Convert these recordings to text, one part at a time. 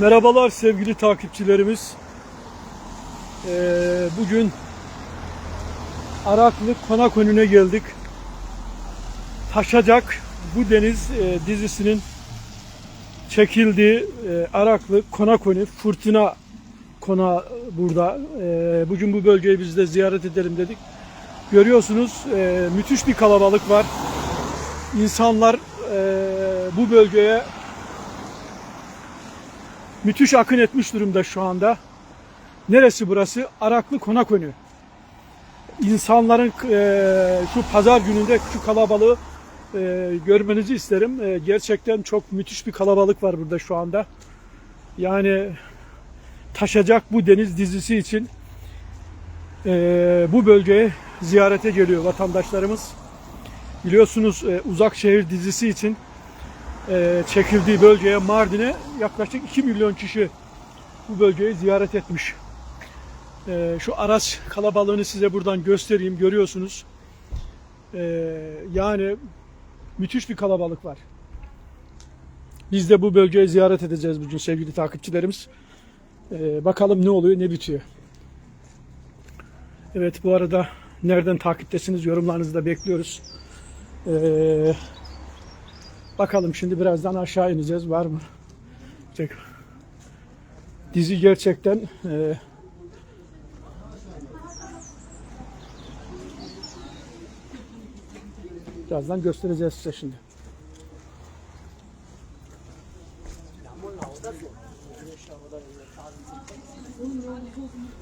Merhabalar sevgili takipçilerimiz. Ee, bugün Araklı Konak önüne geldik. Taşacak bu deniz e, dizisinin çekildiği e, Araklı Konak önü fırtına kona burada. E, bugün bu bölgeyi biz de ziyaret edelim dedik. Görüyorsunuz e, müthiş bir kalabalık var. İnsanlar e, bu bölgeye müthiş akın etmiş durumda şu anda. Neresi burası? Araklı Konak önü. İnsanların e, şu pazar gününde şu kalabalığı e, görmenizi isterim. E, gerçekten çok müthiş bir kalabalık var burada şu anda. Yani taşacak bu deniz dizisi için e, bu bölgeye ziyarete geliyor vatandaşlarımız. Biliyorsunuz e, Uzak Şehir dizisi için e, çekildiği bölgeye Mardin'e yaklaşık 2 milyon kişi bu bölgeyi ziyaret etmiş. E, şu araç kalabalığını size buradan göstereyim görüyorsunuz. E, yani müthiş bir kalabalık var. Biz de bu bölgeyi ziyaret edeceğiz bugün sevgili takipçilerimiz. Bakalım ne oluyor ne bitiyor. Evet bu arada nereden takiptesiniz yorumlarınızı da bekliyoruz. Eee Bakalım şimdi birazdan aşağı ineceğiz. Var mı? Tek- Dizi gerçekten e, birazdan göstereceğiz size şimdi.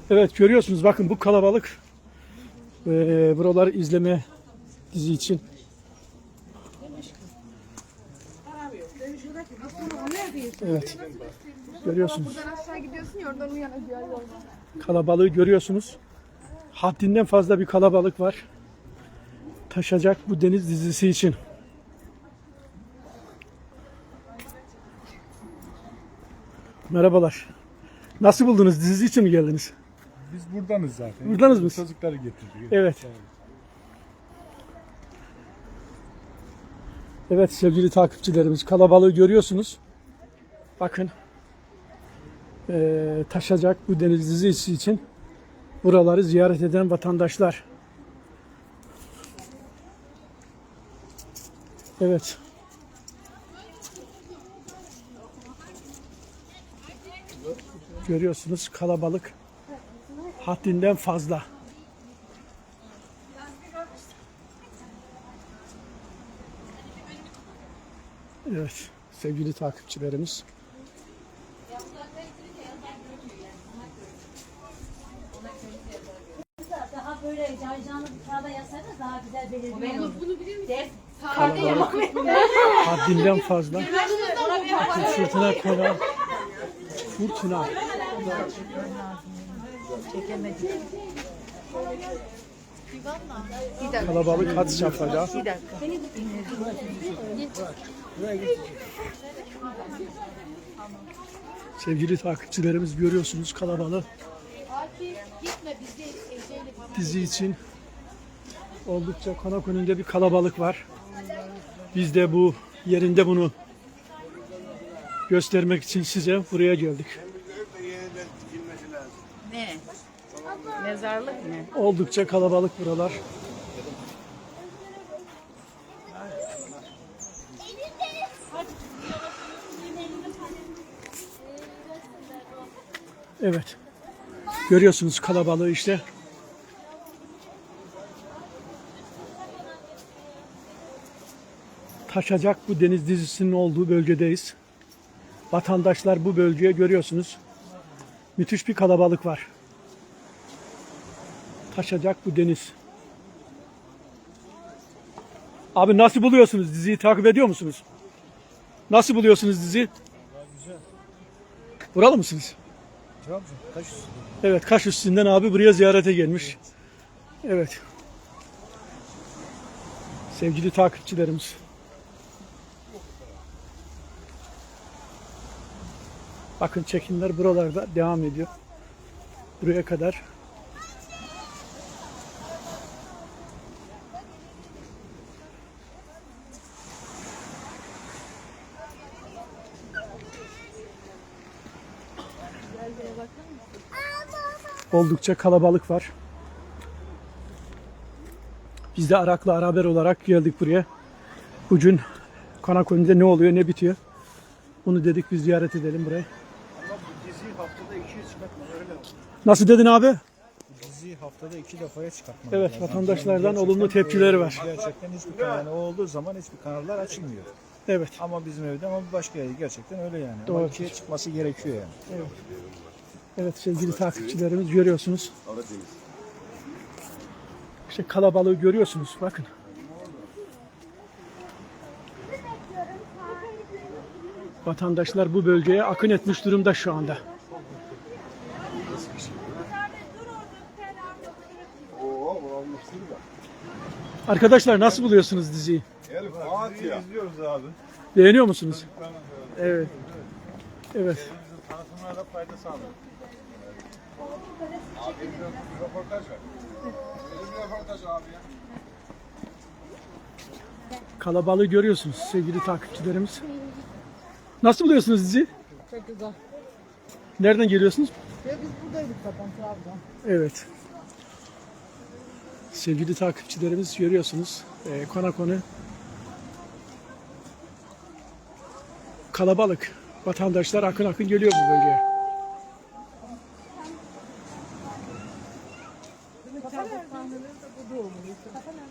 Evet görüyorsunuz bakın bu kalabalık e, buraları izleme dizi için Evet. Görüyorsunuz. Buradan aşağı gidiyorsun ya oradan uyan. Kalabalığı görüyorsunuz. Haddinden fazla bir kalabalık var. Taşacak bu deniz dizisi için. Merhabalar. Nasıl buldunuz? Dizi için mi geldiniz? Biz buradanız zaten. Buradanız mı? Çocukları getirdik. Evet. Evet sevgili takipçilerimiz kalabalığı görüyorsunuz. Bakın eee, taşacak bu deniz dizisi için buraları ziyaret eden vatandaşlar. Evet. Görüyorsunuz kalabalık haddinden fazla. Evet sevgili takipçilerimiz. Daha böyle caycanlı bir kağıda yazsanız daha güzel belirliyor. Bunu bilir misin? Ders Kalabalık haddinden fazla. Fırtına kola. Fırtına. Kalabalık had safhada. Sevgili takipçilerimiz görüyorsunuz kalabalığı. Dizi için oldukça konak önünde bir kalabalık var. Biz de bu yerinde bunu göstermek için size buraya geldik. Ne? Mezarlık mı? Oldukça kalabalık buralar. Evet. Görüyorsunuz kalabalığı işte. Taşacak bu deniz dizisinin olduğu bölgedeyiz. Vatandaşlar bu bölgeye görüyorsunuz. Müthiş bir kalabalık var. Taşacak bu deniz. Abi nasıl buluyorsunuz diziyi takip ediyor musunuz? Nasıl buluyorsunuz diziyi? Buralı mısınız? Trabzon, Kaş Evet Kaş üstünden abi buraya ziyarete gelmiş. Evet. Sevgili takipçilerimiz. Bakın çekimler buralarda devam ediyor. Buraya kadar. Oldukça kalabalık var. Biz de Araklı Araber olarak geldik buraya. Bugün Konakonu'da ne oluyor ne bitiyor. Bunu dedik biz ziyaret edelim burayı. Nasıl dedin abi? Diziyi haftada iki defaya çıkartma. Evet vatandaşlardan olumlu tepkileri var. Gerçekten hiçbir kanal yani olduğu zaman hiçbir kanallar açılmıyor. Evet. Ama bizim evde ama başka yerde gerçekten öyle yani. Ama Doğru. ikiye çıkması gerekiyor yani. Evet sevgili takipçilerimiz görüyorsunuz. İşte kalabalığı görüyorsunuz bakın. Vatandaşlar bu bölgeye akın etmiş durumda şu anda. Arkadaşlar nasıl buluyorsunuz diziyi? İzliyoruz abi. Beğeniyor musunuz? Evet. Evet. Tanıtımlara da fayda sağlıyor. Kalabalığı görüyorsunuz sevgili takipçilerimiz. Nasıl buluyorsunuz diziyi? Çok güzel. Nereden geliyorsunuz? Ya biz buradaydık zaten Trabzon. Evet. Sevgili takipçilerimiz görüyorsunuz. E, Konakonu kalabalık. Vatandaşlar akın akın geliyor bu bölgeye. 刀で。